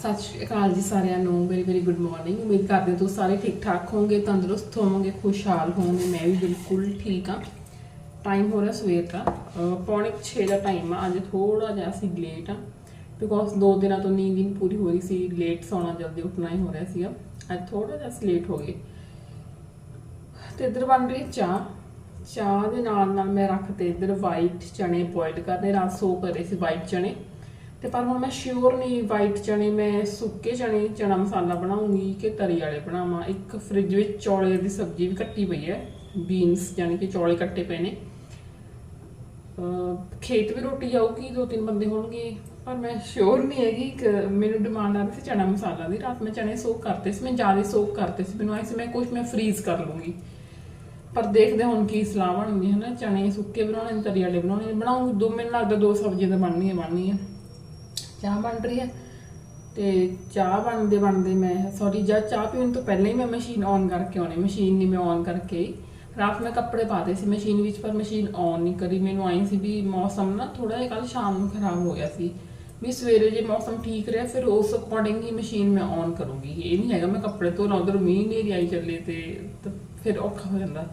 ਸਤਿ ਸ਼੍ਰੀ ਅਕਾਲ ਜੀ ਸਾਰਿਆਂ ਨੂੰ ਵੈਰੀ ਵੈਰੀ ਗੁੱਡ ਮਾਰਨਿੰਗ ਉਮੀਦ ਕਰਦੇ ਹਾਂ ਤੁਸੀਂ ਸਾਰੇ ਠੀਕ ਠਾਕ ਹੋਵੋਗੇ, ਤੰਦਰੁਸਤ ਹੋਵੋਗੇ, ਖੁਸ਼ਹਾਲ ਹੋਵੋਗੇ। ਮੈਂ ਵੀ ਬਿਲਕੁਲ ਠੀਕ ਹਾਂ। ਟਾਈਮ ਹੋ ਰਿਹਾ ਸਵੇਰ ਦਾ। ਪੌਣੇ 6 ਦਾ ਟਾਈਮ ਆ। ਅੱਜ ਥੋੜਾ ਜਿਹਾ ਅਸੀਂ ਲੇਟ ਆ ਬਿਕੋਜ਼ ਦੋ ਦਿਨਾਂ ਤੋਂ ਨੀਂਦ ਹੀ ਨਹੀਂ ਪੂਰੀ ਹੋ ਰਹੀ ਸੀ। ਲੇਟ ਸੌਣਾ ਜਲਦੀ ਉੱਠਣਾ ਹੀ ਹੋ ਰਿਹਾ ਸੀਗਾ। ਅੱਜ ਥੋੜਾ ਜਿਹਾ ਅਸੀਂ ਲੇਟ ਹੋ ਗਏ। ਤੇ ਇੱਧਰ ਬਣ ਰਹੀ ਚਾਹ। ਚਾਹ ਦੇ ਨਾਲ ਨਾਲ ਮੈਂ ਰੱਖਤੇ ਇੱਧਰ ਵਾਈਟ ਚਣੇ ਬੋਇਲ ਕਰਨੇ। ਰਾਤ ਸੋ ਕਰੇ ਸੀ ਵਾਈਟ ਚਣੇ ਤੇ ਪਰ ਹੁਣ ਮੈਂ ਸ਼ਿਓਰ ਨਹੀਂ ਵਾਈਟ ਚਣੇ ਮੈਂ ਸੁੱਕੇ ਚਣੇ ਚਨਾ ਮਸਾਲਾ ਬਣਾਉਂਗੀ ਕਿ ਤਰੀ ਵਾਲੇ ਬਣਾਵਾਂ। ਇੱਕ ਫ੍ਰਿਜ ਵਿੱਚ ਚੌਲੇ ਦੀ ਸਬਜ਼ੀ ਵੀ ਕੱਟੀ ਪਈ ਹੈ ਬੀਨਸ ਯਾਨੀ ਕਿ ਚੌਲੇ ਕੱਟੇ ਪਏ ਨੇ। ਖੇਤ ਵੀ ਰੋਟੀ ਜਾਊਗੀ ਦੋ ਤਿੰਨ ਬੰਦੇ ਹੋਣਗੇ। ਪਰ ਮੈਂ ਸ਼ੋਰ ਨਹੀਂ ਹੈਗੀ ਕਿ ਮੈਨੂੰ ਡਿਮਾਂਡ ਆ ਰਹੀ ਸੀ ਚਣਾ ਮਸਾਲਾ ਦੀ। ਰਾਤ ਮੈਂ ਚਣੇ ਸੋਕ ਕਰਤੇ ਸੀ, ਮੈਂ ਜ਼ਿਆਦਾ ਸੋਕ ਕਰਤੇ ਸੀ। ਮੈਨੂੰ ਆਈ ਸੀ ਮੈਂ ਕੁਝ ਮੈਂ ਫ੍ਰੀਜ਼ ਕਰ ਲੂੰਗੀ ਪਰ ਦੇਖਦੇ ਹੁਣ ਕੀ ਸਲਾਹ ਬਣਦੀ ਹੈ ਨਾ। ਚਣੇ ਸੁੱਕੇ ਬਣਾਉਣੇ ਤਰੀ ਵਾਲੇ ਬਣਾਉਣੇ ਨੇ। ਬਣਾਉਂਗੀ, ਦੋ ਮੈਨੂੰ ਲੱਗਦਾ ਦੋ ਸਬਜ਼ੀਆਂ ਤਾਂ ਬਣਨੀਆਂ ਹੀ ਹੈ ਚਾਹ ਬਣ ਰਹੀ ਹੈ। ਤੇ ਚਾਹ ਬਣਦੇ ਬਣਦੇ ਮੈਂ ਸੌਰੀ ਜਦ ਚਾਹ ਪੀਣ ਤੋਂ ਪਹਿਲਾਂ ਹੀ ਮੈਂ ਮਸ਼ੀਨ ਔਨ ਕਰਕੇ ਆਉਣੀ ਮਸ਼ੀਨ ਨਹੀਂ ਮੈਂ ਔਨ ਕਰਕੇ ਆਈ। ਰਾਤ ਮੈਂ ਕੱਪੜੇ ਪਾਤੇ ਸੀ ਮਸ਼ੀਨ ਵਿੱਚ, ਪਰ ਮਸ਼ੀਨ ਔਨ ਨਹੀਂ ਕਰੀ। ਮੈਨੂੰ ਆਈ ਸੀ ਵੀ ਮੌਸਮ ਨਾ ਥੋੜਾ ਜਿਹਾ ਕੱਲ ਸ਼ਾਮ ਨੂੰ ਖਰਾਬ ਹੋ ਗਿਆ ਸੀ। ਵੀ ਸਵੇਰੇ ਜੇ ਮੌਸਮ ਠੀਕ ਰਿਹਾ, ਫਿਰ ਉਸ ਅਕੋਰਡਿੰਗ ਹੀ ਮਸ਼ੀਨ ਮੈਂ ਔਨ ਕਰੂੰਗੀ। ਇਹ ਨਹੀਂ ਹੈਗਾ, ਮੈਂ ਕੱਪੜੇ ਧੋ ਲਾਂ ਉਧਰ ਮੀਂਹ ਨੇਰੀ ਆਈ ਚੱਲੇ ਤੇ ਤੇ ਫਿਰ ਔਖਾ ਹੋ ਜਾਂਦਾ।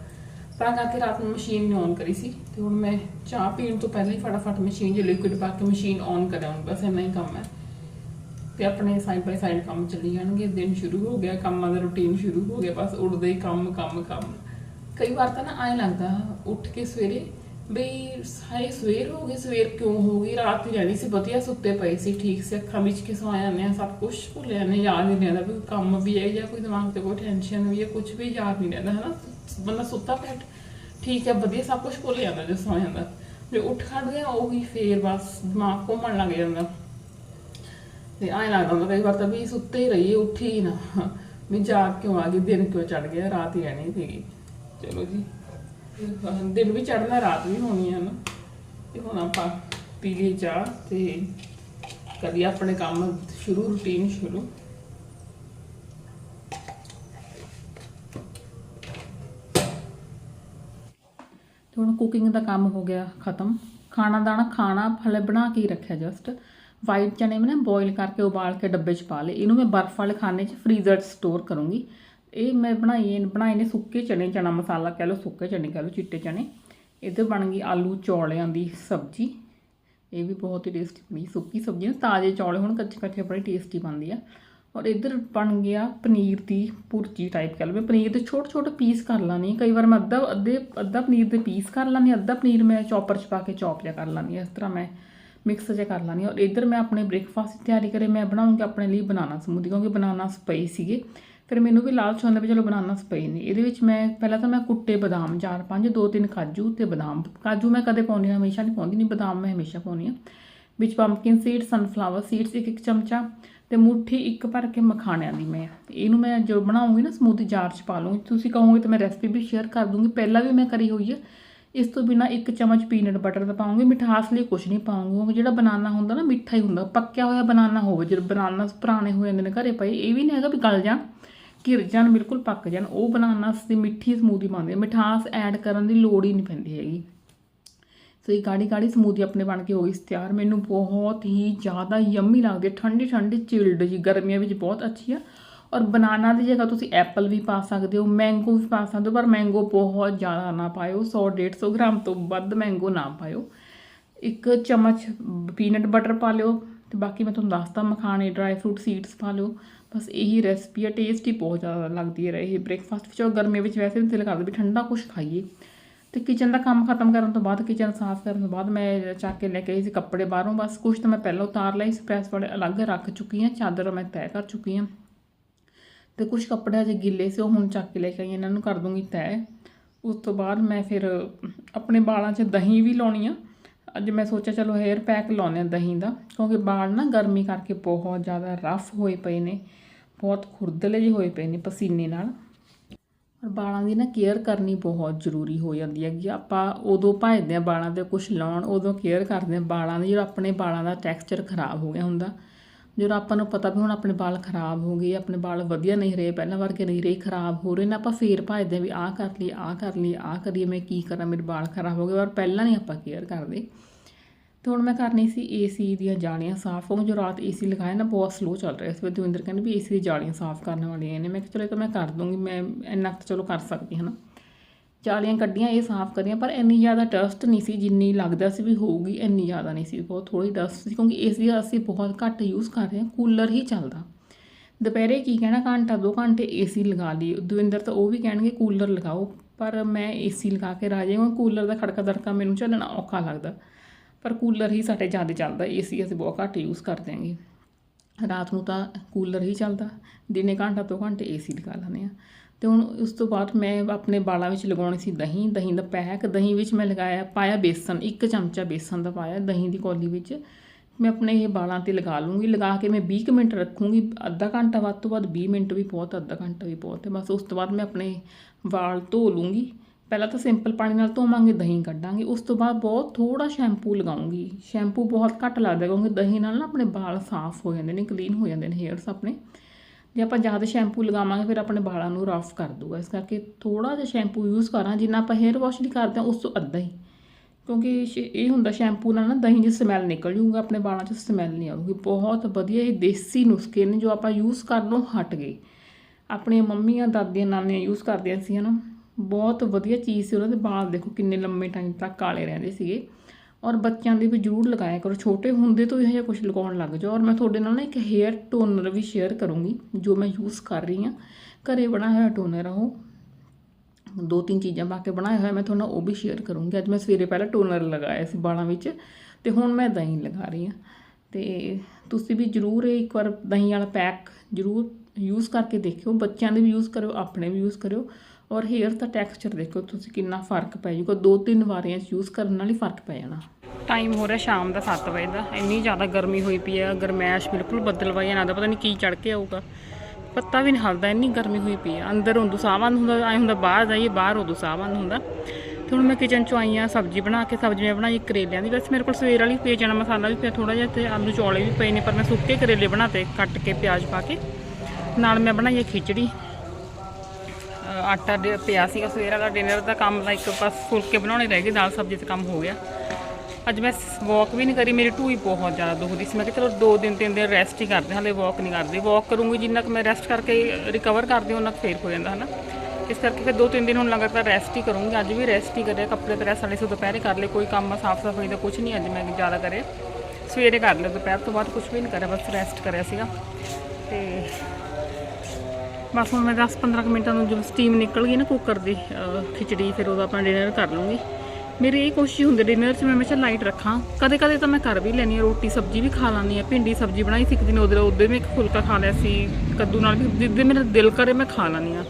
ਤਾਂ ਕਰਕੇ ਰਾਤ ਨੂੰ ਮਸ਼ੀਨ ਨਹੀਂ ਔਨ ਕਰੀ ਸੀ ਤੇ ਹੁਣ ਮੈਂ ਚਾਹ ਪੀਣ ਤੋਂ ਪਹਿਲਾਂ ਹੀ ਫਟਾਫਟ ਮਸ਼ੀਨ 'ਚ ਲਿਕੁਇਡ ਪਾ ਕੇ ਮਸ਼ੀਨ ਔਨ ਕਰਾਂ, ਬਸ ਇੰਨਾ ਹੀ ਕੰਮ ਹੈ। ਤੇ ਆਪਣੇ ਸਾਈਡ ਬਾਈ ਸਾਈਡ ਕੰਮ ਚੱਲੀ ਜਾਣਗੇ, ਦਿਨ ਸ਼ੁਰੂ ਹੋ ਗਿਆ, ਕੰਮਾਂ ਦਾ ਰੁਟੀਨ ਸ਼ੁਰੂ ਹੋ ਗਿਆ, ਬਸ ਉੱਠਦੇ ਹੀ ਕੰਮ ਕੰਮ ਕੰਮ। ਕਈ ਵਾਰ ਤਾਂ ਨਾ ਐਂ ਲੱਗਦਾ, ਉੱਠ ਕੇ ਸਵੇਰੇ ਬਈ ਹਾਏ, ਸਵੇਰ ਹੋ ਗਈ, ਸਵੇਰ ਕਿਉਂ ਹੋ ਗਈ? ਰਾਤ ਹੀ ਰਹਿਣੀ ਸੀ, ਵਧੀਆ ਸੁੱਤੇ ਪਏ ਸੀ, ਠੀਕ ਸੀ, ਅੱਖਾਂ ਵਿੱਚ ਕੇ ਸੌ ਜਾਂਦੇ ਸਭ ਕੁਝ ਭੁੱਲ ਜਾਂਦੇ, ਯਾਦ ਨਹੀਂ ਰਹਿੰਦਾ ਵੀ ਕੰਮ ਵੀ ਹੈ ਜਾਂ ਕੋਈ ਦਿਮਾਗ ਤੇ ਕੋਈ ਟੈਨਸ਼ਨ ਵੀ ਹੈ ਕੁਝ ਵੀ ਯਾਦ ਨਹੀਂ ਰਹਿੰਦਾ, ਹਨਾ? ਬੰਦਾ ਸੁੱਤਾ ਪਿਆ। ਠੀਕ ਹੈ, ਵਧੀਆ ਸਭ ਕੁਝ ਭੁੱਲ ਜਾਂਦਾ ਜੇ ਸੌ ਜਾਂਦਾ। ਜੇ ਉੱਠ ਖੜਦੇ ਆ ਉਹੀ ਫੇਰ ਬਸ ਦਿਮਾਗ ਘੁੰਮਣ ਲੱਗ ਜਾਂਦਾ। ਤੇ ਐਂ ਲੱਗਦਾ ਹੁੰਦਾ, ਕਈ ਵਾਰ ਤਾਂ ਵੀ ਸੁੱਤੇ ਹੀ ਰਹੀਏ, ਉੱਠੇ ਹੀ ਨਾ। ਵੀ ਜਾਗ ਕਿਉਂ ਆ ਗਈ, ਦਿਨ ਕਿਉਂ ਚੜ ਗਿਆ, ਰਾਤ ਹੀ ਰਹਿਣੀ ਸੀਗੀ। ਚਲੋ ਜੀ। ਦਿਨ ਵੀ ਚੜਨਾ ਰਾਤ ਵੀ ਹੋਣੀ ਹੈ ਨਾ। ਤੇ ਹੁਣ ਆਪਾਂ ਪੀ ਲਈ ਚਾਹ ਤੇ ਕਰੀ ਆਪਣੇ ਕੰਮ, ਸ਼ੁਰੂ, ਰੁਟੀਨ ਸ਼ੁਰੂ। ਤੇ ਹੁਣ ਕੁਕਿੰਗ ਦਾ ਕੰਮ ਹੋ ਗਿਆ ਖਤਮ। ਖਾਣਾ ਦਾਣਾ ਖਾਣਾ ਹਲੇ ਬਣਾ ਕੇ ਹੀ ਰੱਖਿਆ ਜਸਟ ਵਾਈਟ ਚਨੇ ਮੈਂ ਨਾ ਬੋਇਲ ਕਰਕੇ ਉਬਾਲ ਕੇ ਡੱਬੇ 'ਚ ਪਾ ਲਏ। ਇਹਨੂੰ ਮੈਂ ਬਰਫ਼ ਵਾਲੇ ਖਾਨੇ 'ਚ ਫ੍ਰੀਜ਼ਰ 'ਚ ਸਟੋਰ ਕਰੂੰਗੀ। ਇਹ ਮੈਂ ਬਣਾਈ ਬਣਾਏ ਨੇ ਸੁੱਕੇ ਚਨੇ, ਚਨਾ ਮਸਾਲਾ ਕਹਿ ਲਓ, ਸੁੱਕੇ ਚਨੇ ਕਹਿ ਲਓ, ਚਿੱਟੇ ਚਨੇ। ਇੱਧਰ ਬਣ ਗਈ ਆਲੂ ਚੌਲਿਆਂ ਦੀ ਸਬਜ਼ੀ। ਇਹ ਵੀ ਬਹੁਤ ਹੀ ਟੇਸਟੀ ਬਣੀ। ਸੁੱਕੀ ਸਬਜ਼ੀ ਨਾ ਤਾਜ਼ੇ ਚੌਲੇ ਹੁਣ, ਕੱਚੇ ਕੱਚੇ ਬੜੀ ਟੇਸਟੀ ਬਣਦੀ ਆ। ਔਰ ਇੱਧਰ ਬਣ ਗਿਆ ਪਨੀਰ ਦੀ ਭੁਰਜੀ ਟਾਈਪ ਕਰ ਲਓ। ਮੈਂ ਪਨੀਰ ਦੇ ਛੋਟੇ ਛੋਟੇ ਪੀਸ ਕਰ ਲਾਂਗੀ ਕਈ ਵਾਰ ਮੈਂ ਅੱਧਾ, ਅੱਧੇ, ਅੱਧਾ ਪਨੀਰ ਦੇ ਪੀਸ ਕਰ ਲਾਂਗੀ ਅੱਧਾ ਪਨੀਰ ਮੈਂ ਚੌਪਰ 'ਚ ਪਾ ਕੇ ਚੌਪ ਜਿਹਾ ਕਰ ਲਾਂਗੀ ਇਸ ਤਰ੍ਹਾਂ ਮੈਂ ਮਿਕਸ ਜਿਹਾ ਕਰ ਲਾਂਗੀ ਔਰ ਇੱਧਰ ਮੈਂ ਆਪਣੇ ਬ੍ਰੇਕਫਾਸਟ ਦੀ ਤਿਆਰੀ ਕਰੇ, ਮੈਂ ਬਣਾਉਂਗੀ ਆਪਣੇ ਲਈ ਬਨਾਨਾ ਸਮੂਦੀ, ਕਿਉਂਕਿ ਬਨਾਨਾ ਪਏ ਸੀਗੇ। ਫਿਰ ਮੈਨੂੰ ਵੀ ਲਾਲਚ ਹੁੰਦਾ ਵੀ ਚਲੋ ਬਨਾਨਾ ਪਏ ਨਹੀਂ। ਇਹਦੇ ਵਿੱਚ ਮੈਂ, ਪਹਿਲਾਂ ਤਾਂ ਮੈਂ ਕੁੱਟੇ ਬਦਾਮ ਚਾਰ ਪੰਜ, ਦੋ ਤਿੰਨ ਕਾਜੂ ਤੇ ਬਦਾਮ। ਕਾਜੂ ਮੈਂ ਕਦੇ ਪਾਉਂਦੀ ਹਾਂ, ਹਮੇਸ਼ਾ ਨਹੀਂ ਪਾਉਂਦੀ, ਨਹੀਂ ਬਦਾਮ ਮੈਂ ਹਮੇਸ਼ਾ ਪਾਉਂਦੀ ਹਾਂ। ਵਿੱਚ ਪੰਪਕਿਨ ਸੀਡ ਸਨਫਲਾਵਰ ਸੀਡਸ ਇੱਕ ਇੱਕ ਚਮਚਾ। ਤੇ ਮੁੱਠੀ ਇੱਕ ਭਰ ਕੇ ਮਖਾਣਿਆਂ ਦੀ ਮੈਂ। ਇਹਨੂੰ ਮੈਂ ਜੋ ਬਣਾਉਂਗੀ ਨਾ ਸਮੂਦੀ ਜਾਰ 'ਚ ਪਾ ਲੂੰਗੀ ਤੁਸੀਂ ਕਹੋਗੇ ਤਾਂ ਮੈਂ ਰੈਸਪੀ ਵੀ ਸ਼ੇਅਰ ਕਰ ਦੂੰਗੀ। ਪਹਿਲਾਂ ਵੀ ਮੈਂ ਕਰੀ ਹੋਈ ਹੈ ਇਸ ਤੋਂ ਬਿਨਾ ਇੱਕ ਚਮਚ ਪੀਨਟ ਬਟਰ ਦਾ ਪਾਉਂਗੀ ਮਿਠਾਸ ਲਈ ਕੁਝ ਨਹੀਂ ਪਾਉਂਗੀ ਕਿਉਂਕਿ ਜਿਹੜਾ ਬਨਾਨਾ ਹੁੰਦਾ ਨਾ ਮਿੱਠਾ ਹੀ ਹੁੰਦਾ। ਪੱਕਿਆ ਹੋਇਆ ਬਨਾਨਾ ਹੋਵੇ ਜਿਹੜਾ ਬਨਾਨਾ ਪੁਰਾਣੇ ਹੋ ਜਾਂਦੇ ਨੇ ਘਰੇ ਪਏ, ਇਹ ਵੀ ਨਹੀਂ ਹੈਗਾ ਵੀ ਗਲ ਜਾਣ, ਘਿਰ ਜਾਣ, ਬਿਲਕੁਲ ਪੱਕ ਜਾਣ। ਉਹ ਬਨਾਨਾ ਦੀ ਮਿੱਠੀ ਸਮੂਦੀ ਬਣਦੀ ਮਿਠਾਸ ਐਡ ਕਰਨ ਦੀ ਲੋੜ ਹੀ ਨਹੀਂ ਪੈਂਦੀ ਹੈਗੀ। ਸੋ ਇਹ ਗਾੜੀ ਗਾੜੀ ਸਮੂਦੀ ਆਪਣੇ ਬਣ ਕੇ ਹੋ ਗਈ ਸੀ ਤਿਆਰ। ਮੈਨੂੰ ਬਹੁਤ ਹੀ ਜ਼ਿਆਦਾ ਯੰਮੀ ਲੱਗਦੀ ਹੈ। ਠੰਡੀ ਠੰਡੀ ਚਿਲਡ ਜੀ, ਗਰਮੀਆਂ ਵਿੱਚ ਬਹੁਤ ਅੱਛੀ ਆ। ਔਰ ਬਨਾਨਾ ਦੀ ਜਗ੍ਹਾ ਤੁਸੀਂ ਐਪਲ ਵੀ ਪਾ ਸਕਦੇ ਹੋ, ਮੈਂਗੋ ਵੀ ਪਾ ਸਕਦੇ ਹੋ, ਪਰ ਮੈਂਗੋ ਬਹੁਤ ਜ਼ਿਆਦਾ ਨਾ ਪਾਇਓ। 100 150 ਗ੍ਰਾਮ ਤੋਂ ਵੱਧ ਮੈਂਗੋ ਨਾ ਪਾਇਓ। ਇੱਕ ਚਮਚ ਪੀਨਟ ਬਟਰ ਪਾ ਲਿਓ ਤੇ ਬਾਕੀ ਮੈਂ ਤੁਹਾਨੂੰ ਦੱਸਦਾ, ਮਖਾਣੇ, ਡਰਾਈ ਫਰੂਟ, ਸੀਡਸ ਪਾ ਲਿਓ। ਬਸ ਇਹੀ ਰੈਸਪੀ ਹੈ ਟੇਸਟੀ ਬਹੁਤ ਜ਼ਿਆਦਾ ਲੱਗਦੀ ਹੈ ਇਹ ਬ੍ਰੇਕਫਾਸਟ ਵਿੱਚ। ਔਰ ਗਰਮੀਆਂ ਵਿੱਚ ਵੈਸੇ ਵੀ ਦਿਲ ਕਰਦਾ ਵੀ ਠੰਡਾ ਕੁਝ ਖਾਈਏ। ਤੇ ਕਿਚਨ ਦਾ ਕੰਮ ਖਤਮ ਕਰਨ ਤੋਂ ਬਾਅਦ ਕਿਚਨ ਸਾਫ਼ ਕਰਨ ਤੋਂ ਬਾਅਦ ਮੈਂ ਚੱਕ ਕੇ ਲੈ ਕੇ ਆਈ ਸੀ ਕੱਪੜੇ ਬਾਹਰੋਂ, ਬਸ ਕੁਝ ਤਾਂ ਮੈਂ ਪਹਿਲਾਂ ਉਤਾਰ ਲਈ ਸੀ ਪ੍ਰੈਸ ਵਾਲੇ ਅਲੱਗ ਰੱਖ ਚੁੱਕੀ ਹਾਂ, ਚਾਦਰ ਮੈਂ ਤੈਅ ਕਰ ਚੁੱਕੀ ਹਾਂ। ਤੇ ਕੁਝ ਕੱਪੜੇ ਅਜੇ ਗਿੱਲੇ ਸੀ, ਉਹ ਹੁਣ ਚੱਕ ਕੇ ਲੈ ਕੇ ਆਈ ਇਹਨਾਂ ਨੂੰ ਕਰ ਦੂੰਗੀ ਤੈਅ। ਉਸ ਤੋਂ ਬਾਅਦ ਮੈਂ ਫਿਰ ਆਪਣੇ ਵਾਲਾਂ 'ਚ ਦਹੀਂ ਵੀ ਲਾਉਣੀ ਆ। ਅੱਜ ਮੈਂ ਸੋਚਿਆ ਚਲੋ ਹੇਅਰ ਪੈਕ ਲਾਉਂਦੇ ਆ ਦਹੀਂ ਦਾ, ਕਿਉਂਕਿ ਵਾਲ ਨਾ ਗਰਮੀ ਕਰਕੇ ਬਹੁਤ ਜ਼ਿਆਦਾ ਰਫ ਹੋਏ ਪਏ ਨੇ, ਬਹੁਤ ਖੁਰਦਲੇ ਜਿਹੇ ਹੋਏ ਪਏ ਨੇ ਪਸੀਨੇ ਨਾਲ। ਔਰ ਵਾਲਾਂ ਦੀ ਨਾ ਕੇਅਰ ਕਰਨੀ ਬਹੁਤ ਜ਼ਰੂਰੀ ਹੋ ਜਾਂਦੀ ਹੈਗੀ ਆਪਾਂ ਉਦੋਂ ਭਜਦੇ ਆ ਬਾਲਾਂ ਤੇ ਕੁਝ ਲਾਉਣ, ਉਦੋਂ ਕੇਅਰ ਕਰਦੇ ਆ। ਬਾਲਾਂ ਦੀ ਜਦੋਂ ਆਪਣੇ ਬਾਲਾਂ ਦਾ ਟੈਕਸਚਰ ਖਰਾਬ ਹੋ ਗਿਆ ਹੁੰਦਾ। ਜਦੋਂ ਆਪਾਂ ਨੂੰ ਪਤਾ ਵੀ ਹੁਣ ਆਪਣੇ ਵਾਲ ਖਰਾਬ ਹੋ ਗਏ, ਆਪਣੇ ਵਾਲ ਵਧੀਆ ਨਹੀਂ ਰਹੇ, ਪਹਿਲਾਂ ਵਰਗੇ ਨਹੀਂ ਰਹੇ, ਖਰਾਬ ਹੋ ਰਹੇ ਨਾ, ਆਪਾਂ ਫੇਰ ਭਜਦੇ ਆ ਵੀ ਆਹ ਕਰ ਲਈ ਆਹ ਕਰ ਲਈ ਆਹ ਕਰੀਏ, ਮੈਂ ਕੀ ਕਰਾਂ, ਮੇਰੇ ਵਾਲ ਖਰਾਬ ਹੋ ਗਏ, ਪਰ ਪਹਿਲਾਂ ਨਹੀਂ ਆਪਾਂ ਕੇਅਰ ਕਰਦੇ। ਤੇ ਹੁਣ ਮੈਂ ਕਰਨੀ ਸੀ ਏਸੀ ਦੀਆਂ ਜਾਲੀਆਂ ਸਾਫ਼ ਕਿਉਂਕਿ ਜੋ ਰਾਤ ਏਸੀ ਲਗਾਇਆ ਨਾ, ਬਹੁਤ ਸਲੋ ਚੱਲ ਰਿਹਾ ਇਸ ਵੇਲੇ ਦਵਿੰਦਰ ਕਹਿੰਦੇ ਵੀ ਏਸੀ ਦੀ ਜਾਲੀਆਂ ਸਾਫ਼ ਕਰਨ ਵਾਲੀਆਂ ਨੇ। ਮੈਂ ਕਿਹਾ ਚਲੋ ਇਹ ਤਾਂ ਮੈਂ ਕਰ ਦੂੰਗੀ, ਮੈਂ ਇੰਨਾ ਕੁ ਤਾਂ ਚਲੋ ਕਰ ਸਕਦੀ ਹਾਂ ਨਾ। ਜਾਲੀਆਂ ਕੱਢੀਆਂ, ਇਹ ਸਾਫ਼ ਕਰੀਆਂ, ਪਰ ਇੰਨੀ ਜ਼ਿਆਦਾ ਡਸਟ ਨਹੀਂ ਸੀ, ਜਿੰਨੀ ਲੱਗਦਾ ਸੀ ਵੀ ਹੋਊਗੀ, ਇੰਨੀ ਜ਼ਿਆਦਾ ਨਹੀਂ ਸੀ। ਬਹੁਤ ਥੋੜੀ ਡਸਟ ਸੀ, ਕਿਉਂਕਿ ਏਸੀ ਅਸੀਂ ਬਹੁਤ ਘੱਟ ਯੂਜ਼ ਕਰ ਰਹੇ ਹਾਂ ਕੂਲਰ ਹੀ ਚੱਲਦਾ। ਦੁਪਹਿਰੇ ਕੀ ਕਹਿਣਾ, ਘੰਟਾ, ਦੋ ਘੰਟੇ ਏਸੀ ਲਗਾ ਲਈ। ਦਵਿੰਦਰ ਤਾਂ ਉਹ ਵੀ ਕਹਿਣਗੇ ਕੂਲਰ ਲਗਾਓ। ਪਰ ਮੈਂ ਏਸੀ ਲਗਾ ਕੇ ਰਾਜੇ ਹਾਂ ਕੂਲਰ ਦਾ ਖੜਕਾ ਦੜਕਾ ਮੈਨੂੰ ਝੱਲਣਾ ਔਖਾ ਲੱਗਦਾ। ਪਰ ਕੂਲਰ ਹੀ ਸਾਡੇ ਜ਼ਿਆਦਾ ਚੱਲਦਾ ਏਸੀ ਅਸੀਂ ਬਹੁਤ ਘੱਟ ਯੂਜ਼ ਕਰਦੇ ਹਾਂਗੇ। ਰਾਤ ਨੂੰ ਤਾਂ ਕੂਲਰ ਹੀ ਚੱਲਦਾ, ਦਿਨੇ ਘੰਟਾ ਦੋ ਘੰਟੇ ਏਸੀ ਲਗਾ ਲੈਂਦੇ ਆ ਤੇ ਹੁਣ ਉਸ ਤੋਂ ਬਾਅਦ ਮੈਂ ਆਪਣੇ ਬਾਲਾਂ ਵਿੱਚ ਲਗਾਉਣੀ ਸੀ ਦਹੀਂ ਦਹੀਂ ਦਾ ਪੈਕ, ਦਹੀਂ ਵਿੱਚ ਮੈਂ ਲਗਾਇਆ, ਪਾਇਆ ਬੇਸਨ, ਇੱਕ ਚਮਚਾ ਬੇਸਨ ਦਾ ਪਾਇਆ ਦਹੀਂ ਦੀ ਕੌਲੀ ਵਿੱਚ। ਮੈਂ ਆਪਣੇ ਇਹ ਬਾਲਾਂ ਤੇ ਲਗਾ ਲੂੰਗੀ, ਲਗਾ ਕੇ ਮੈਂ 20 ਕੁ ਮਿੰਟ ਰੱਖੂੰਗੀ, ਅੱਧਾ ਘੰਟਾ ਵੱਧ ਤੋਂ ਵੱਧ 20 ਮਿੰਟ ਵੀ ਬਹੁਤ, ਅੱਧਾ ਘੰਟਾ ਵੀ ਬਹੁਤ ਹੈ। ਬਸ ਉਸ ਤੋਂ ਬਾਅਦ ਮੈਂ ਆਪਣੇ ਵਾਲ ਧੋ ਲੂੰਗੀ। ਪਹਿਲਾਂ ਤਾਂ ਸਿੰਪਲ ਪਾਣੀ ਨਾਲ ਧੋਵਾਂਗੇ, ਦਹੀਂ ਕੱਢਾਂਗੇ, ਉਸ ਤੋਂ ਬਾਅਦ ਬਹੁਤ ਥੋੜਾ ਸ਼ੈਂਪੂ ਲਗਾਉਂਗੀ। ਸ਼ੈਂਪੂ ਬਹੁਤ ਘੱਟ ਲੱਗਦਾ ਕਿਉਂਕਿ ਦਹੀਂ ਨਾਲ ਨਾ ਆਪਣੇ ਵਾਲ ਸਾਫ਼ ਹੋ ਜਾਂਦੇ ਨੇ ਕਲੀਨ ਹੋ ਜਾਂਦੇ ਨੇ ਹੇਅਰਸ ਆਪਣੇ। ਜੇ ਆਪਾਂ ਜ਼ਿਆਦਾ ਸ਼ੈਂਪੂ ਲਗਾਵਾਂਗੇ, ਫਿਰ ਆਪਣੇ ਵਾਲਾਂ ਨੂੰ ਰਫ ਕਰ ਦੂਗਾ ਇਸ ਕਰਕੇ ਥੋੜਾ ਜਿਹਾ ਸ਼ੈਂਪੂ ਯੂਜ਼ ਕਰਾਂ, ਜਿੰਨਾ ਆਪਾਂ ਹੇਅਰ ਵਾਸ਼ ਲਈ ਕਰਦੇ ਹਾਂ, ਉਸ ਤੋਂ ਅੱਧਾ ਹੀ। ਕਿਉਂਕਿ ਸ਼- ਇਹ ਹੁੰਦਾ ਸ਼ੈਂਪੂ ਨਾਲ ਨਾ ਦਹੀਂ ਦੀ ਸਮੈਲ ਨਿਕਲ ਜੂਗਾ ਆਪਣੇ ਵਾਲਾਂ 'ਚ ਸਮੈਲ ਨਹੀਂ ਆਊਗੀ। ਬਹੁਤ ਵਧੀਆ ਇਹ ਦੇਸੀ ਨੁਸਖੇ ਨੇ, ਜੋ ਆਪਾਂ ਯੂਜ਼ ਕਰਨੋਂ ਹਟ ਗਏ। ਆਪਣੀਆਂ ਮੰਮੀਆਂ, ਦਾਦੀਆਂ, ਨਾਨੀਆਂ ਯੂਜ਼ ਕਰਦੀਆਂ ਸੀ, ਹਨਾ। ਬਹੁਤ ਵਧੀਆ ਚੀਜ਼ ਸੀ ਉਹਨਾਂ ਦੇ ਵਾਲ, ਦੇਖੋ ਕਿੰਨੇ ਲੰਮੇ ਟਾਈਮ ਤੱਕ ਕਾਲੇ ਰਹਿੰਦੇ ਸੀਗੇ। ਔਰ ਬੱਚਿਆਂ ਦੇ ਵੀ ਜ਼ਰੂਰ ਲਗਾਇਆ ਕਰੋ, ਛੋਟੇ ਹੁੰਦੇ ਤੋਂ ਇਹੋ ਜਿਹਾ ਕੁਝ ਲਗਾਉਣ ਲੱਗ ਜਾਓ। ਔਰ ਮੈਂ ਤੁਹਾਡੇ ਨਾਲ ਨਾ ਇੱਕ ਹੇਅਰ ਟੋਨਰ ਵੀ ਸ਼ੇਅਰ ਕਰੂੰਗੀ, ਜੋ ਮੈਂ ਯੂਜ਼ ਕਰ ਰਹੀ ਹਾਂ। ਘਰੇ ਬਣਾਇਆ ਹੋਇਆ ਟੋਨਰ ਆ ਉਹ। ਦੋ ਤਿੰਨ ਚੀਜ਼ਾਂ ਪਾ ਕੇ ਬਣਾਇਆ ਹੋਇਆ, ਮੈਂ ਤੁਹਾਨੂੰ ਉਹ ਵੀ ਸ਼ੇਅਰ ਕਰੂੰਗੀ। ਅੱਜ ਮੈਂ ਸਵੇਰੇ ਪਹਿਲਾਂ ਟੋਨਰ ਲਗਾਇਆ ਸੀ ਬਾਲਾਂ ਵਿੱਚ, ਤੇ ਹੁਣ ਮੈਂ ਦਹੀਂ ਲਗਾ ਰਹੀ ਹਾਂ। ਤੇ ਤੁਸੀਂ ਵੀ ਜ਼ਰੂਰ ਇਹ ਇੱਕ ਵਾਰ ਦਹੀਂ ਵਾਲਾ ਪੈਕ ਜ਼ਰੂਰ ਯੂਜ਼ ਕਰਕੇ ਦੇਖਿਓ। ਬੱਚਿਆਂ ਦੇ ਵੀ ਯੂਜ਼ ਕਰਿਓ, ਆਪਣੇ ਵੀ ਯੂਜ਼ ਕਰਿਓ। ਔਰ ਹੇਅਰ ਦਾ ਟੈਕਸਚਰ ਦੇਖੋ ਤੁਸੀਂ ਕਿੰਨਾ ਫ਼ਰਕ ਪੈ ਜਾਊਗਾ। ਦੋ ਤਿੰਨ ਵਾਰੀਆਂ ਯੂਜ਼ ਕਰਨ ਨਾਲ ਹੀ ਫ਼ਰਕ ਪੈ ਜਾਣਾ। ਟਾਈਮ ਹੋ ਰਿਹਾ ਸ਼ਾਮ ਦਾ 7 ਵਜੇ ਦਾ। ਇੰਨੀ ਜ਼ਿਆਦਾ ਗਰਮੀ ਹੋਈ ਪਈ ਹੈ ਗਰਮੈਸ਼ ਬਿਲਕੁਲ ਬੱਦਲਵਾਈ ਨਾ ਦਾ ਪਤਾ ਨਹੀਂ ਕੀ ਚੜ ਕੇ ਆਊਗਾ। ਪੱਤਾ ਵੀ ਨਹੀਂ ਹਲਦਾ, ਇੰਨੀ ਗਰਮੀ ਹੋਈ ਪਈ ਹੈ ਅੰਦਰ ਉਦੋਂ ਸਾਹ ਹੁੰਦਾ, ਐ ਹੁੰਦਾ ਬਾਹਰ ਜਾਈਏ, ਬਾਹਰ ਉਦੋਂ ਸਾਹ ਹੁੰਦਾ। ਤੇ ਹੁਣ ਮੈਂ ਕਿਚਨ ਚੋਂ ਆਈ ਆ, ਸਬਜ਼ੀ ਬਣਾ ਕੇ, ਸਬਜ਼ੀ ਮੈਂ ਬਣਾਈ ਕਰੇਲਿਆਂ ਦੀ। ਵੈਸੇ ਮੇਰੇ ਕੋਲ ਸਵੇਰ ਵਾਲੀ ਪੇ ਚਣਾ ਮਸਾਲਾ ਵੀ ਪਿਆ ਥੋੜਾ ਜਿਹਾ ਤੇ ਆਲੂ ਚੌਲੇ ਵੀ ਪਏ ਨੇ, ਪਰ ਮੈਂ ਸੁੱਕੇ ਕਰੇਲੇ ਬਣਾਤੇ ਕੱਟ ਕੇ ਪਿਆਜ਼ ਪਾ ਕੇ। ਨਾਲ ਮੈਂ ਬਣਾਈ ਹੈ ਖਿਚੜੀ। ਆਟਾ ਡੇ ਪਿਆ ਸੀਗਾ ਸਵੇਰ ਦਾ ਡਿਨਰ ਦਾ ਕੰਮ ਦਾ ਇੱਕ ਬਸ ਫੁਲਕੇ ਬਣਾਉਣੇ ਰਹਿ ਗਏ ਦਾਲ ਸਬਜ਼ੀ ਤੇ ਕੰਮ ਹੋ ਗਿਆ। ਅੱਜ ਮੈਂ ਵਾਕ ਵੀ ਨਹੀਂ ਕਰੀ ਮੇਰੀ ਢੂਈ ਬਹੁਤ ਜ਼ਿਆਦਾ ਦੁਖਦੀ ਸੀ। ਮੈਂ ਕਿਹਾ ਚਲੋ ਦੋ ਦਿਨ ਤਿੰਨ ਦਿਨ ਰੈਸਟ ਹੀ ਕਰਦੇ ਹਾਂ, ਹਾਲੇ ਵਾਕ ਨਹੀਂ ਕਰਦੇ। ਵਾਕ ਕਰੂੰਗੀ ਜਿੰਨਾ ਕੁ ਮੈਂ ਰੈਸਟ ਕਰਕੇ ਰਿਕਵਰ ਕਰਦੀ ਹਾਂ ਉਹਨਾਂ ਕੁ ਫੇਰ ਹੋ ਜਾਂਦਾ ਹਨਾ? ਇਸ ਕਰਕੇ ਫਿਰ ਦੋ ਤਿੰਨ ਦਿਨ ਹੁਣ ਲਗਾਤਾਰ ਰੈਸਟ ਹੀ ਕਰੂੰਗੀ। ਅੱਜ ਵੀ ਰੈਸਟ ਹੀ ਕਰਿਆ ਕੱਪੜੇ ਪ੍ਰੈਸ ਵਾਲੇ ਸੋ ਦੁਪਹਿਰੇ ਕਰ ਲਏ ਕੋਈ ਕੰਮ ਸਾਫ਼ ਸਫ਼ਾਈ ਦਾ ਕੁਝ ਨਹੀਂ ਅੱਜ ਮੈਂ ਜ਼ਿਆਦਾ ਕਰਿਆ। ਸਵੇਰੇ ਕਰ ਲਿਆ ਦੁਪਹਿਰ ਤੋਂ ਬਾਅਦ ਕੁਝ ਵੀ ਨਹੀਂ ਕਰਿਆ ਬਸ ਰੈਸਟ ਕਰਿਆ ਸੀਗਾ। ਤੇ ਬਸ ਹੁਣ ਮੈਂ 10-15 ਮਿੰਟਾਂ ਨੂੰ ਜਦੋਂ ਸਟੀਮ ਨਿਕਲ ਗਈ ਨਾ ਕੁੱਕਰ ਦੀ ਅਹ, ਖਿਚੜੀ ਫਿਰ ਉਹਦਾ ਆਪਾਂ ਡਿਨਰ ਕਰ ਲੂੰਗੀ ਮੇਰੀ ਇਹ ਕੋਸ਼ਿਸ਼ ਹੁੰਦੀ ਡਿਨਰ 'ਚ ਮੈਂ ਹਮੇਸ਼ਾ ਲਾਈਟ ਰੱਖਾਂ। ਕਦੇ ਕਦੇ ਤਾਂ ਮੈਂ ਕਰ ਵੀ ਲੈਣੀ ਆ ਰੋਟੀ ਸਬਜ਼ੀ ਵੀ ਖਾ ਲੈਂਦੀ ਆ ਭਿੰਡੀ ਸਬਜ਼ੀ ਬਣਾਈ ਸੀ ਇੱਕ ਦਿਨ ਉਹਦੇ ਉਹਦੇ ਵੀ ਇੱਕ ਫੁਲਕਾ ਖਾ ਲਿਆ ਸੀ ਕੱਦੂ ਨਾਲ ਵੀ ਜਿੱਦੇ ਮੇਰਾ ਦਿਲ ਕਰੇ ਮੈਂ ਖਾ ਲੈਂਦੀ ਆ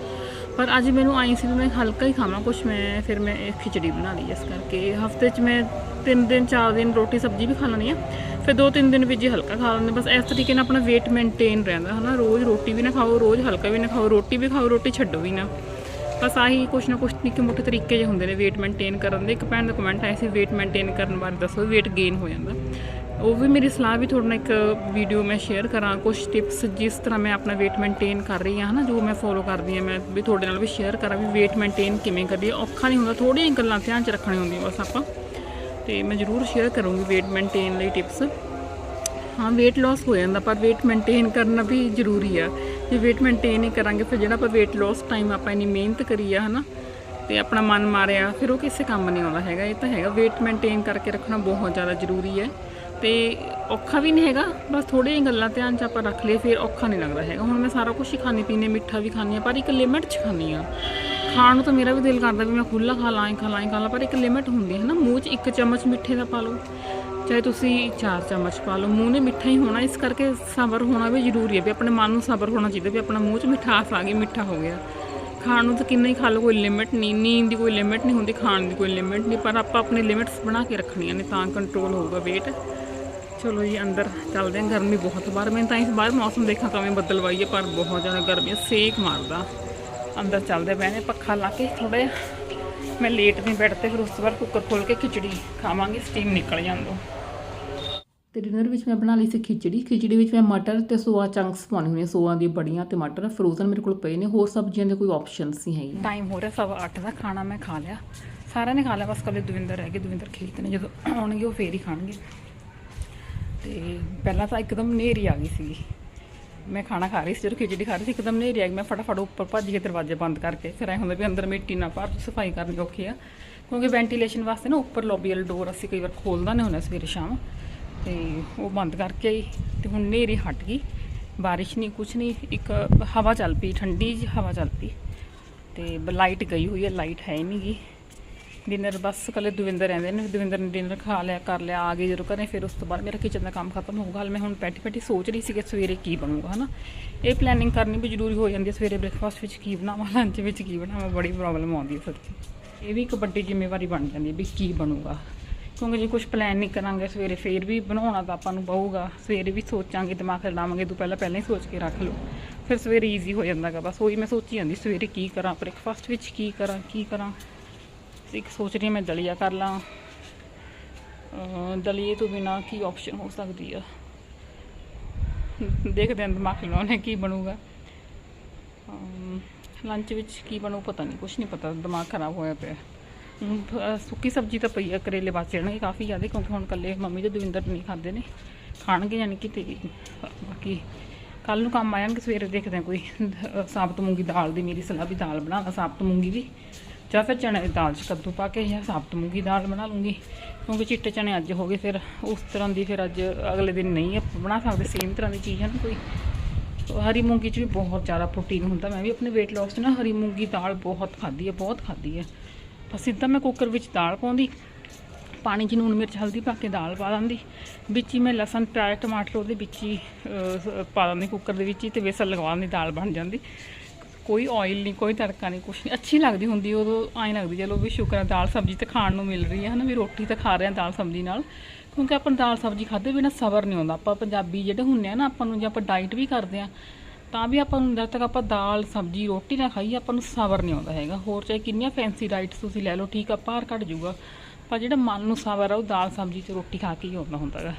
ਪਰ ਅੱਜ ਮੈਨੂੰ ਆਈ ਸੀ ਵੀ ਮੈਂ ਹਲਕਾ ਹੀ ਖਾਵਾਂ, ਕੁਛ ਮੈਂ, ਫਿਰ ਮੈਂ ਇਹ ਖਿਚੜੀ ਬਣਾ ਲਈ ਇਸ ਕਰਕੇ। ਹਫ਼ਤੇ 'ਚ ਮੈਂ ਤਿੰਨ ਦਿਨ, ਚਾਰ ਦਿਨ ਰੋਟੀ ਸਬਜ਼ੀ ਵੀ ਖਾ ਲੈਣੀ ਆ ਫਿਰ ਦੋ ਤਿੰਨ ਦਿਨ ਵੀ ਹੀ ਹਲਕਾ ਖਾ ਲੈਂਦੇ ਬਸ ਇਸ ਤਰੀਕੇ ਨਾਲ ਆਪਣਾ weight ਮੇਨਟੇਨ ਰਹਿੰਦਾ, ਹਨਾ? ਰੋਜ਼ ਰੋਟੀ ਵੀ ਨਾ ਖਾਓ, ਰੋਜ਼ ਹਲਕਾ ਵੀ ਨਾ ਖਾਓ, ਰੋਟੀ ਵੀ ਖਾਓ, ਰੋਟੀ ਛੱਡੋ ਵੀ ਨਾ। ਬਸ ਆਹੀ ਕੁਛ ਨਾ ਕੁਛ ਨਿੱਕੇ ਮੋਟੇ ਤਰੀਕੇ ਜਿਹੇ ਹੁੰਦੇ ਨੇ weight ਮੇਨਟੇਨ ਕਰਨ ਦੇ। ਇੱਕ ਭੈਣ ਦਾ ਕਮੈਂਟ ਆਇਆ ਸੀ, weight ਮੇਨਟੇਨ ਕਰਨ ਬਾਰੇ ਦੱਸੋ, weight gain ਹੋ ਜਾਂਦਾ। ਉਹ ਵੀ ਮੇਰੀ ਸਲਾਹ ਵੀ ਤੁਹਾਡੇ ਨਾਲ ਇੱਕ ਵੀਡੀਓ ਮੈਂ ਸ਼ੇਅਰ ਕਰਾਂ ਕੁਝ ਟਿਪਸ ਜਿਸ ਤਰ੍ਹਾਂ ਮੈਂ ਆਪਣਾ weight ਮੇਨਟੇਨ ਕਰ ਰਹੀ ਹਾਂ, ਹਨਾ, ਜੋ ਮੈਂ ਫੋਲੋ ਕਰਦੀ ਹਾਂ ਮੈਂ ਵੀ ਤੁਹਾਡੇ ਨਾਲ ਵੀ ਸ਼ੇਅਰ ਕਰਾਂ ਵੀ weight ਮੇਨਟੇਨ ਕਿਵੇਂ ਕਰੀਏ, ਔਖਾ ਨਹੀਂ ਹੁੰਦਾ, ਥੋੜ੍ਹੀਆਂ ਜਿਹੀਆਂ ਗੱਲਾਂ ਧਿਆਨ 'ਚ ਰੱਖਣੀਆਂ ਹੁੰਦੀਆਂ ਬਸ ਆਪਾਂ। ਤੇ ਮੈਂ ਜ਼ਰੂਰ ਸ਼ੇਅਰ ਕਰੂੰਗੀ weight ਮੇਨਟੇਨ ਲਈ ਟਿਪਸ ਹਾਂ, weight loss ਹੋ ਜਾਂਦਾ, ਪਰ weight ਮੇਨਟੇਨ ਕਰਨਾ ਵੀ ਜ਼ਰੂਰੀ ਆ। ਜੇ weight ਮੇਨਟੇਨ ਨਹੀਂ ਕਰਾਂਗੇ, ਫਿਰ ਜਿਹੜਾ ਆਪਾਂ weight loss ਟਾਈਮ ਆਪਾਂ ਇੰਨੀ ਮਿਹਨਤ ਕਰੀ ਆ, ਹਨਾ, ਤੇ ਆਪਣਾ ਮਨ ਮਾਰਿਆ, ਫਿਰ ਉਹ ਕਿਸੇ ਕੰਮ ਨਹੀਂ ਆਉਂਦਾ ਹੈਗਾ, ਇਹ ਤਾਂ ਹੈਗਾ, weight ਮੇਨਟੇਨ ਕਰਕੇ ਰੱਖਣਾ ਬਹੁਤ ਜ਼ਿਆਦਾ ਜ਼ਰੂਰੀ ਹੈ। ਤੇ ਔਖਾ ਵੀ ਨਹੀਂ ਹੈਗਾ। ਬਸ ਥੋੜ੍ਹੀਆਂ ਜਿਹੀਆਂ ਗੱਲਾਂ ਧਿਆਨ 'ਚ ਆਪਾਂ ਰੱਖ ਲਏ ਫਿਰ ਔਖਾ ਨਹੀਂ ਲੱਗਦਾ ਹੈਗਾ। ਹੁਣ ਮੈਂ ਸਾਰਾ ਕੁਝ ਹੀ ਖਾਣੇ ਪੀਣੇ ਮਿੱਠਾ ਵੀ ਖਾਂਦੀ ਆ ਪਰ ਇੱਕ ਲਿਮਿਟ 'ਚ ਖਾਂਦੀ ਆ ਖਾਣ ਨੂੰ ਤਾਂ ਮੇਰਾ ਵੀ ਦਿਲ ਕਰਦਾ ਵੀ ਮੈਂ ਖੁੱਲਾ ਖਾ ਲਾਂ ਖਾ ਲਾਂ, ਐਂ ਖਾ ਲਾਂ, ਪਰ ਇੱਕ ਲਿਮਿਟ ਹੁੰਦੀ ਹੈ ਨਾ। ਮੂੰਹ 'ਚ ਇੱਕ ਚਮਚ ਮਿੱਠੇ ਦਾ ਪਾ ਲਓ, ਚਾਹੇ ਤੁਸੀਂ ਚਾਰ ਚਮਚ ਪਾ ਲਓ। ਮੂੰਹ ਨੇ ਮਿੱਠਾ ਹੀ ਹੋਣਾ, ਇਸ ਕਰਕੇ ਸਬਰ ਹੋਣਾ ਵੀ ਜ਼ਰੂਰੀ ਹੈ ਵੀ ਆਪਣੇ ਮਨ ਨੂੰ ਸਬਰ ਹੋਣਾ ਚਾਹੀਦਾ ਵੀ ਆਪਣਾ ਮੂੰਹ 'ਚ ਮਿਠਾਸ ਆ ਗਈ ਮਿੱਠਾ ਹੋ ਗਿਆ। ਖਾਣ ਨੂੰ ਤਾਂ ਕਿੰਨਾ ਹੀ ਖਾ ਲਓ, ਕੋਈ ਲਿਮਿਟ ਨਹੀਂ। ਨੀਂਦ ਦੀ ਕੋਈ ਲਿਮਿਟ ਨਹੀਂ ਹੁੰਦੀ, ਖਾਣ ਦੀ ਕੋਈ ਲਿਮਿਟ ਨਹੀਂ। ਪਰ ਆਪਾਂ ਆਪਣੇ ਲਿਮਿਟਸ ਬਣਾ ਕੇ ਰੱਖਣੀਆਂ ਨੇ ਤਾਂ ਕੰਟਰੋਲ ਹੋਊਗਾ weight ਚਲੋ ਜੀ ਅੰਦਰ ਚੱਲਦੇ ਹਾਂ ਗਰਮੀ ਬਹੁਤ ਬਾਹਰ। ਮੈਂ ਤਾਂ ਇਸ ਬਾਹਰ ਮੌਸਮ ਦੇਖਾਂ ਕਿਵੇਂ ਬੱਦਲਵਾਈ ਹੈ ਪਰ ਬਹੁਤ ਜ਼ਿਆਦਾ ਗਰਮੀ ਹੈ ਸੇਕ ਮਾਰਦਾ। ਅੰਦਰ ਚੱਲਦੇ ਪਏ ਨੇ ਪੱਖਾ ਲਾ ਕੇ ਥੋੜਾ ਮੈਂ ਲੇਟ ਨਹੀਂ ਬੈਠ ਤੇ ਫਿਰ ਉਸ ਤੋਂ ਬਾਅਦ ਕੁੱਕਰ ਖੋਲ ਕੇ ਖਿਚੜੀ ਖਾਵਾਂਗੇ ਸਟੀਮ ਨਿਕਲ ਜਾਂਦੋ। ਤੇ ਡਿਨਰ ਵਿੱਚ ਮੈਂ ਬਣਾ ਲਈ ਸੀ ਖਿਚੜੀ। ਖਿਚੜੀ ਵਿੱਚ ਮੈਂ ਮਟਰ ਤੇ ਸੋਆ ਚੰਕਸ ਪਾਉਣੇ ਹੋਣੇ ਸੋਆ ਦੀ ਬੜੀਆਂ ਤੇ ਮਟਰ ਫਰੋਜ਼ਨ ਮੇਰੇ ਕੋਲ ਪਏ ਨੇ ਹੋਰ ਸਬਜ਼ੀਆਂ ਦੇ ਕੋਈ ਆਪਸ਼ਨਸ ਨਹੀਂ ਹੈਗੀਆਂ। ਟਾਈਮ ਹੋ ਰਿਹਾ ਸਵਾ ਅੱਠ ਦਾ ਖਾਣਾ ਮੈਂ ਖਾ ਲਿਆ। ਸਾਰਿਆਂ ਨੇ ਖਾ ਲਿਆ ਬਸ ਕੱਲੇ ਦਵਿੰਦਰ ਰਹਿ ਗਏ ਦਵਿੰਦਰ ਖੇਤ ਨੇ ਜਦੋਂ ਆਉਣਗੇ ਉਹ ਫੇਰ ਹੀ ਖਾਣਗੇ। ਤੇ ਪਹਿਲਾਂ ਤਾਂ ਇੱਕਦਮ ਨੇਰੀ ਆ ਗਈ ਸੀਗੀ ਮੈਂ ਖਾਣਾ ਖਾ ਰਹੀ ਸੀ, ਜਦੋਂ ਖਿਚੜੀ ਖਾ ਰਹੀ ਸੀ, ਇੱਕਦਮ ਨੇਰੀ ਆ ਗਈ। ਮੈਂ ਫਟਾਫਟ ਉੱਪਰ ਭੱਜ ਕੇ ਦਰਵਾਜ਼ੇ ਬੰਦ ਕਰਕੇ ਫਿਰ ਐ ਹੁੰਦਾ ਵੀ ਅੰਦਰ ਮਿੱਟੀ ਨਾ ਭਰ, ਸਫ਼ਾਈ ਕਰਨੀ ਔਖੀ ਆ। ਕਿਉਂਕਿ ਵੈਂਟੀਲੇਸ਼ਨ ਵਾਸਤੇ ਨਾ ਉੱਪਰ ਲੌਬੀ ਵਾਲਾ ਡੋਰ ਅਸੀਂ ਕਈ ਵਾਰ ਖੋਲਦਾ ਨਹੀਂ ਹੁੰਦਾ ਸਵੇਰੇ ਸ਼ਾਮ। ਤੇ ਉਹ ਬੰਦ ਕਰਕੇ ਹੀ ਤੇ ਹੁਣ ਨੇਰੀ ਹਟ ਗਈ। ਬਾਰਿਸ਼ ਨਹੀਂ, ਕੁਛ ਨਹੀਂ, ਇੱਕ ਹਵਾ ਚੱਲ ਪਈ, ਠੰਡੀ ਜਿਹੀ ਹਵਾ ਚੱਲ ਪਈ। ਤੇ ਲਾਈਟ ਗਈ ਹੋਈ ਹੈ ਲਾਈਟ ਹੈ ਨਹੀਂ ਗੀ। ਡਿਨਰ ਬਸ ਕੱਲੇ ਦਵਿੰਦਰ ਰਹਿੰਦੇ ਨੇ, ਦਵਿੰਦਰ ਨੇ ਡਿਨਰ ਖਾ ਲਿਆ, ਕਰ ਲਿਆ, ਆ ਗਏ ਜਦੋਂ ਘਰੇ, ਫਿਰ ਉਸ ਤੋਂ ਬਾਅਦ ਮੇਰਾ ਕਿਚਨ ਦਾ ਕੰਮ ਖਤਮ ਹੋਊਗਾ। ਹਾਲ ਮੈਂ ਹੁਣ ਬੈਠੀ ਬੈਠੀ ਸੋਚ ਰਹੀ ਸੀ ਕਿ ਸਵੇਰੇ ਕੀ ਬਣੂਗਾ, ਹਨਾ? ਇਹ ਪਲੈਨਿੰਗ ਕਰਨੀ ਵੀ ਜ਼ਰੂਰੀ ਹੋ ਜਾਂਦੀ ਹੈ, ਸਵੇਰੇ ਬ੍ਰੇਕਫਾਸਟ ਵਿੱਚ ਕੀ ਬਣਾਵਾਂ ਲੰਚ ਵਿੱਚ ਕੀ ਬਣਾਵਾਂ, ਬੜੀ ਪ੍ਰੋਬਲਮ ਆਉਂਦੀ ਹੈ ਸੱਚੀ। ਇਹ ਵੀ ਇੱਕ ਵੱਡੀ ਜ਼ਿੰਮੇਵਾਰੀ ਬਣ ਜਾਂਦੀ ਹੈ ਵੀ ਕੀ ਬਣੂਗਾ। ਕਿਉਂਕਿ ਜੇ ਕੁਝ ਪਲਾਨ ਨਹੀਂ ਕਰਾਂਗੇ ਸਵੇਰੇ, ਫੇਰ ਵੀ ਬਣਾਉਣਾ ਤਾਂ ਆਪਾਂ ਨੂੰ ਪਊਗਾ। ਸਵੇਰੇ ਵੀ ਸੋਚਾਂਗੇ, ਦਿਮਾਗ ਲਾਵਾਂਗੇ, ਤੂੰ ਪਹਿਲਾਂ ਪਹਿਲਾਂ ਹੀ ਸੋਚ ਕੇ ਰੱਖ ਲਓ। ਫਿਰ ਸਵੇਰੇ ਈਜ਼ੀ ਹੋ ਜਾਂਦਾਗਾ, ਬਸ ਉਹੀ ਮੈਂ ਸੋਚੀ ਜਾਂਦੀ, ਸਵੇਰੇ ਕੀ ਕਰਾਂ ਬ੍ਰੇਕਫਾਸਟ ਵਿੱਚ ਕੀ ਕਰਾਂ ਕੀ ਕਰਾਂ। ਇੱਕ ਸੋਚ ਰਹੀ ਹਾਂ ਮੈਂ ਦਲੀਆ ਕਰ ਲਾਂ। ਦਲੀਏ ਤੋਂ ਬਿਨਾ ਕੀ ਆਪਸ਼ਨ ਹੋ ਸਕਦੀ ਆ? ਦੇਖਦੇ ਹਾਂ ਦਿਮਾਗ ਲਾਉਣੇ ਕੀ ਬਣੂਗਾ। ਲੰਚ ਵਿੱਚ ਕੀ ਬਣੂ ਪਤਾ ਨਹੀਂ ਕੁਝ ਨਹੀਂ ਪਤਾ, ਦਿਮਾਗ ਖਰਾਬ ਹੋਇਆ ਪਿਆ। ਹੁਣ ਸੁੱਕੀ ਸਬਜ਼ੀ ਤਾਂ ਪਈ ਆ, ਕਰੇਲੇ ਬਚ ਜਾਣਗੇ ਕਾਫੀ ਜ਼ਿਆਦਾ, ਕਿਉਂਕਿ ਹੁਣ ਕੱਲੇ ਮੰਮੀ ਤੇ ਦਵਿੰਦਰ ਨਹੀਂ ਖਾਂਦੇ ਨੇ। ਖਾਣਗੇ ਯਾਨੀ ਕਿ ਤੇ ਬਾਕੀ ਕੱਲ ਨੂੰ ਕੰਮ ਆਣਗੇ ਸਵੇਰੇ ਦੇਖਦੇ ਹਾਂ ਕੋਈ ਸਾਬਤ ਮੂੰਗੀ ਦਾਲ ਦੀ, ਮੇਰੀ ਸਲਾਹ ਵੀ ਦਾਲ ਬਣਾ ਲਾ, ਸਾਬਤ ਮੂੰਗੀ ਦੀ ਜਾਂ ਫਿਰ ਚਣੇ ਦੀ ਦਾਲ 'ਚ ਕੱਦੂ ਪਾ ਕੇ ਜਾਂ ਸਾਬਤ ਮੂੰਗੀ ਦਾਲ ਬਣਾ ਲੂੰਗੀ। ਕਿਉਂਕਿ ਚਿੱਟੇ ਚਣੇ ਅੱਜ ਹੋ ਗਏ, ਫਿਰ ਉਸ ਤਰ੍ਹਾਂ ਦੀ ਫਿਰ ਅੱਜ ਅਗਲੇ ਦਿਨ ਨਹੀਂ ਆਪਾਂ ਬਣਾ ਸਕਦੇ ਸੇਮ ਤਰ੍ਹਾਂ ਦੀ ਚੀਜ਼ ਹੈ ਨਾ ਕੋਈ। ਹਰੀ ਮੂੰਗੀ 'ਚ ਵੀ ਬਹੁਤ ਜ਼ਿਆਦਾ ਪ੍ਰੋਟੀਨ ਹੁੰਦਾ, ਮੈਂ ਵੀ ਆਪਣੇ weight loss 'ਚ ਨਾ ਹਰੀ ਮੂੰਗੀ ਦਾਲ ਬਹੁਤ ਖਾਧੀ ਹੈ, ਬਹੁਤ ਖਾਧੀ ਹੈ। ਤਾਂ ਸਿੱਧਾ ਮੈਂ ਕੁੱਕਰ ਵਿੱਚ ਦਾਲ ਪਾਉਂਦੀ, ਪਾਣੀ 'ਚ ਨੂਨ ਮਿਰਚ, ਹਲਦੀ ਪਾ ਕੇ ਦਾਲ ਪਾ ਦਿੰਦੀ, ਵਿੱਚ ਹੀ ਮੈਂ ਲਸਣ ਪਿਆਜ਼ ਟਮਾਟਰ ਉਹਦੇ ਵਿੱਚ ਹੀ ਪਾ ਦਿੰਦੀ ਕੁੱਕਰ ਦੇ ਵਿੱਚ ਹੀ ਤੇ ਵੇਸਣ ਲਗਵਾ ਦਿੰਦੀ, ਦਾਲ ਬਣ ਜਾਂਦੀ। ਕੋਈ ਆਇਲ ਨਹੀਂ ਕੋਈ ਤੜਕਾ ਨਹੀਂ ਕੁਛ ਨਹੀਂ ਅੱਛੀ ਲੱਗਦੀ ਹੁੰਦੀ, ਉਦੋਂ ਐਂ ਲੱਗਦੀ ਚਲੋ ਵੀ ਸ਼ੁਕਰ ਹੈ ਦਾਲ ਸਬਜ਼ੀ ਤਾਂ ਖਾਣ ਨੂੰ ਮਿਲ ਰਹੀ ਹੈ ਹਨਾ, ਵੀ ਰੋਟੀ ਤਾਂ ਖਾ ਰਹੇ ਹਾਂ ਦਾਲ ਸਬਜ਼ੀ ਨਾਲ। ਕਿਉਂਕਿ ਆਪਾਂ ਦਾਲ ਸਬਜ਼ੀ ਖਾਦੇ ਬਿਨਾ ਸਬਰ ਨਹੀਂ ਆਉਂਦਾ ਆਪਾਂ ਪੰਜਾਬੀ ਜਿਹੜੇ ਹੁੰਨੇ ਆ ਨਾ, ਆਪਾਂ ਨੂੰ ਜੇ ਆਪਾਂ ਡਾਈਟ ਵੀ ਕਰਦੇ ਆ, ਤਾਂ ਵੀ ਆਪਾਂ ਨੂੰ ਜਦ ਤੱਕ ਆਪਾਂ ਦਾਲ, ਸਬਜ਼ੀ, ਰੋਟੀ ਨਾ ਖਾਈਏ, ਆਪਾਂ ਨੂੰ ਸਬਰ ਨਹੀਂ ਆਉਂਦਾ ਹੈਗਾ। ਹੋਰ ਚਾਹੇ ਕਿੰਨੀਆਂ ਫੈਂਸੀ ਡਾਈਟਸ ਤੁਸੀਂ ਲੈ ਲਓ, ਠੀਕ ਆ ਭਾਰ ਘਟ ਜਾਊਗਾ। ਪਰ ਜਿਹੜਾ ਮਨ ਨੂੰ ਸਬਰ ਆ, ਉਹ ਦਾਲ, ਸਬਜ਼ੀ ਤੇ ਰੋਟੀ ਖਾ ਕੇ ਹੀ ਆਉਂਦਾ ਹੁੰਦਾ ਹੈਗਾ।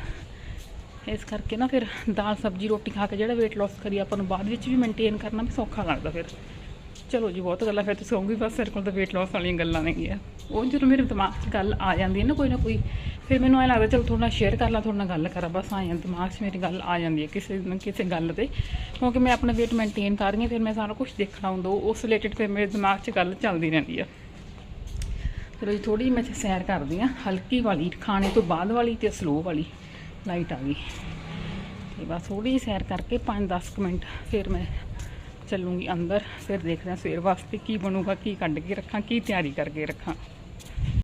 ਇਸ ਕਰਕੇ ਨਾ ਫਿਰ ਦਾਲ, ਸਬਜ਼ੀ, ਰੋਟੀ ਖਾ ਕੇ ਜਿਹੜਾ weight loss ਕਰੀ ਆਪਾਂ ਨੂੰ ਬਾਅਦ ਵਿੱਚ ਵੀ ਮੇਨਟੇਨ ਕਰਨਾ ਵੀ ਸੌਖਾ ਲੱਗਦਾ ਫਿਰ। ਚਲੋ ਜੀ, ਬਹੁਤ ਗੱਲਾਂ ਫਿਰ ਤੁਸੀਂ ਕਹੋਗੇ, ਬਸ ਮੇਰੇ ਕੋਲ ਤਾਂ weight loss ਵਾਲੀਆਂ ਗੱਲਾਂ ਨੇਗੀਆਂ ਉਹ ਜਦੋਂ ਮੇਰੇ ਦਿਮਾਗ 'ਚ ਗੱਲ ਆ ਜਾਂਦੀ ਹੈ ਨਾ ਕੋਈ ਨਾ ਕੋਈ, ਫਿਰ ਮੈਨੂੰ ਐ ਲੱਗਦਾ, ਚਲੋ ਥੋੜਾ ਨਾਲ ਸ਼ੇਅਰ ਕਰ ਲਾਂ, ਤੁਹਾਡੇ ਨਾਲ ਗੱਲ ਕਰਾਂ, ਬਸ ਆਇਆ ਦਿਮਾਗ 'ਚ ਮੇਰੀ ਗੱਲ ਆ ਜਾਂਦੀ ਹੈ ਕਿਸੇ ਨਾ ਕਿਸੇ ਗੱਲ ਤੇ। ਕਿਉਂਕਿ ਮੈਂ ਆਪਣਾ weight ਮੇਨਟੇਨ ਕਰ ਰਹੀ ਹਾਂ, ਫਿਰ ਮੈਂ ਸਾਰਾ ਕੁਝ ਦੇਖਣਾ ਹੁੰਦਾ ਉਸ ਰਿਲੇਟਡ ਫਿਰ ਮੇਰੇ ਦਿਮਾਗ 'ਚ ਗੱਲ ਚੱਲਦੀ ਰਹਿੰਦੀ ਆ। ਚਲੋ ਜੀ ਥੋੜੀ ਮੈਂ ਸੈਰ ਕਰਦੀ ਆ ਹਲਕੀ ਵਾਲੀ, ਖਾਣੇ ਤੋਂ ਬਾਅਦ ਵਾਲੀ ਤੇ ਸਲੋ ਵਾਲੀ। ਲਾਈਟ ਆ ਗਈ। ਤੇ ਬਸ ਥੋੜੀ ਸੈਰ ਕਰਕੇ 5-10 ਮਿੰਟ, ਫਿਰ ਮੈਂ ਚੱਲੂੰਗੀ ਅੰਦਰ, ਫਿਰ ਦੇਖਦੇ ਹਾਂ ਸਵੇਰ ਵਾਸਤੇ ਕੀ ਬਣੂਗਾ, ਕੀ ਕੱਢ ਕੇ ਰੱਖਾਂ, ਕੀ ਤਿਆਰੀ ਕਰਕੇ ਰੱਖਾਂ।